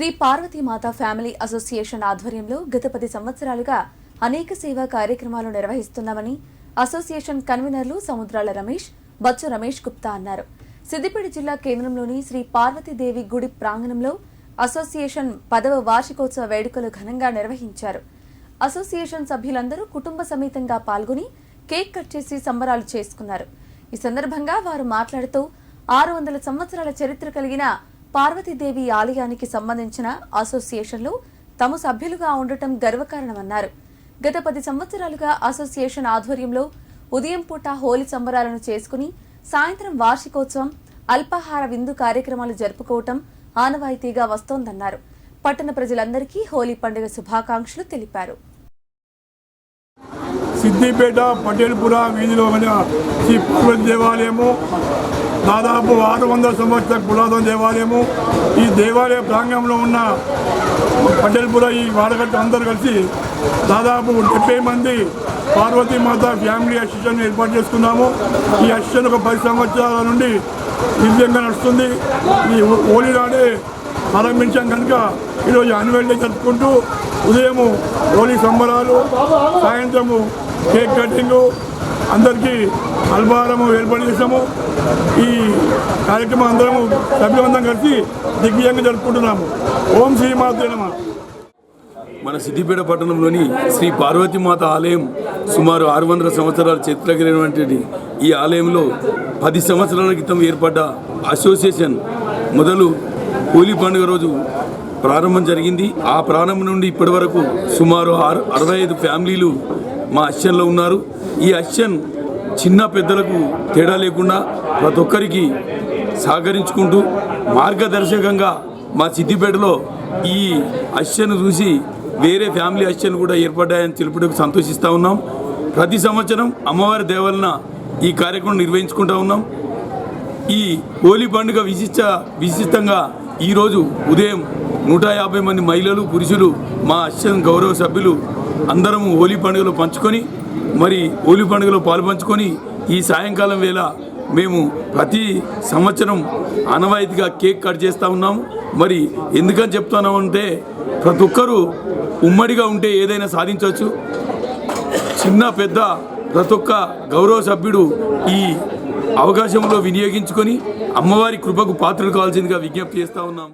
Shri Parvati Mata family association ఆధ్వర్యంలో గత పది సంవత్సరాలుగా అనేక సేవా కార్యక్రమాలు నిర్వహిస్తున్నామని అసోసియేషన్ కన్వీనర్లు సముద్రాల రమేష్ బచ్చు రమేష్ గుప్తా అన్నారు. సిద్దిపేట జిల్లా కేంద్రంలోని శ్రీ పార్వతీదేవి గుడి ప్రాంగణంలో అసోసియేషన్ పదవ వార్షికోత్సవ వేడుకలు ఘనంగా నిర్వహించారు. అసోసియేషన్ సభ్యులందరూ కుటుంబ సమేతంగా పాల్గొని కేక్ కట్ చేసి సంబరాలు చేసుకున్నారు. ఈ సందర్భంగా వారు మాట్లాడుతూ ఆరు వందల సంవత్సరాల చరిత్ర కలిగిన పార్వతీదేవి ఆలయానికి సంబంధించిన అసోసియేషన్లో తాము సభ్యులుగా ఉండటం గర్వకారణమన్నారు. గత పది సంవత్సరాలుగా అసోసియేషన్ ఆధ్వర్యంలో ఉదయం పూట హోలీ సంబరాలను చేసుకుని సాయంత్రం వార్షికోత్సవం అల్పాహార విందు కార్యక్రమాలు జరుపుకోవటం ఆనవాయితీగా వస్తోందన్నారు. పట్టణ ప్రజలందరికీ హోలీ పండుగ శుభాకాంక్షలు తెలిపారు. సిద్దిపేట పటేల్పుర వీధిలో శ్రీ పార్వతి దేవాలయము దాదాపు ఆరు వందల సంవత్సరాల పురాతన దేవాలయము. ఈ దేవాలయ ప్రాంగణంలో ఉన్న పటేల్పుర ఈ వాడగట్టు అందరూ కలిసి దాదాపు డెబ్బై మంది పార్వతీమాత ఫ్యామిలీ అసిస్టెంట్ ఏర్పాటు చేసుకున్నాము. ఈ అసిస్టెంట్ ఒక పది సంవత్సరాల నుండి దివ్యంగా నడుస్తుంది. ఈ హోలీ నాడే ప్రారంభించాం కనుక ఈరోజు యాన్యువల్ డే జరుపుకుంటూ ఉదయము హోలీ సంబరాలు సాయంత్రము కేక్ కటింగు అందరికీ అల్పాహారము ఏర్పాటు చేశాము. ఈ కార్యక్రమం అందరము సభ్యులందరం కలిసి దిగ్విజయంగా జరుపుకుంటున్నాము. ఓం శ్రీ నమః. మన సిద్దిపేట పట్టణంలోని శ్రీ పార్వతీమాత ఆలయం సుమారు ఆరు వందల సంవత్సరాల చరిత్ర ఈ ఆలయంలో పది సంవత్సరాల క్రితం ఏర్పడ్డ అసోసియేషన్ మొదలు హోలీ పండుగ రోజు ప్రారంభం జరిగింది. ఆ ప్రారంభం నుండి ఇప్పటి వరకు సుమారు ఆరు అరవై ఐదు ఫ్యామిలీలు మా అశ్చన్లో ఉన్నారు. ఈ అశ్చన్ చిన్న పెద్దలకు తేడా లేకుండా ప్రతి ఒక్కరికి సహకరించుకుంటూ మార్గదర్శకంగా మా సిద్దిపేటలో ఈ అశ్చను చూసి వేరే ఫ్యామిలీ అశ్చను కూడా ఏర్పడ్డాయని తెలుపుటకు సంతోషిస్తూ ఉన్నాం. ప్రతి సంవత్సరం అమ్మవారి దేవలన ఈ కార్యక్రమం నిర్వహించుకుంటూ ఉన్నాం. ఈ హోలీ పండుగ విశిష్ట విశిష్టంగా ఈరోజు ఉదయం నూట యాభై మంది మహిళలు పురుషులు మా అశ్చన్ గౌరవ సభ్యులు అందరం హోలీ పండుగలో పంచుకొని మరి హోలీ పండుగలో పాల్పంచుకొని ఈ సాయంకాలం వేళ మేము ప్రతి సంవత్సరం అనవాయితీగా కేక్ కట్ చేస్తూ ఉన్నాము మరి ఎందుకని చెప్తున్నామంటే ప్రతి ఒక్కరూ ఉమ్మడిగా ఉంటే ఏదైనా సాధించవచ్చు. చిన్న పెద్ద ప్రతి ఒక్క గౌరవ సభ్యుడు ఈ అవకాశంలో వినియోగించుకొని అమ్మవారి కృపకు పాత్రలు కావాల్సిందిగా విజ్ఞప్తి చేస్తూ ఉన్నాం.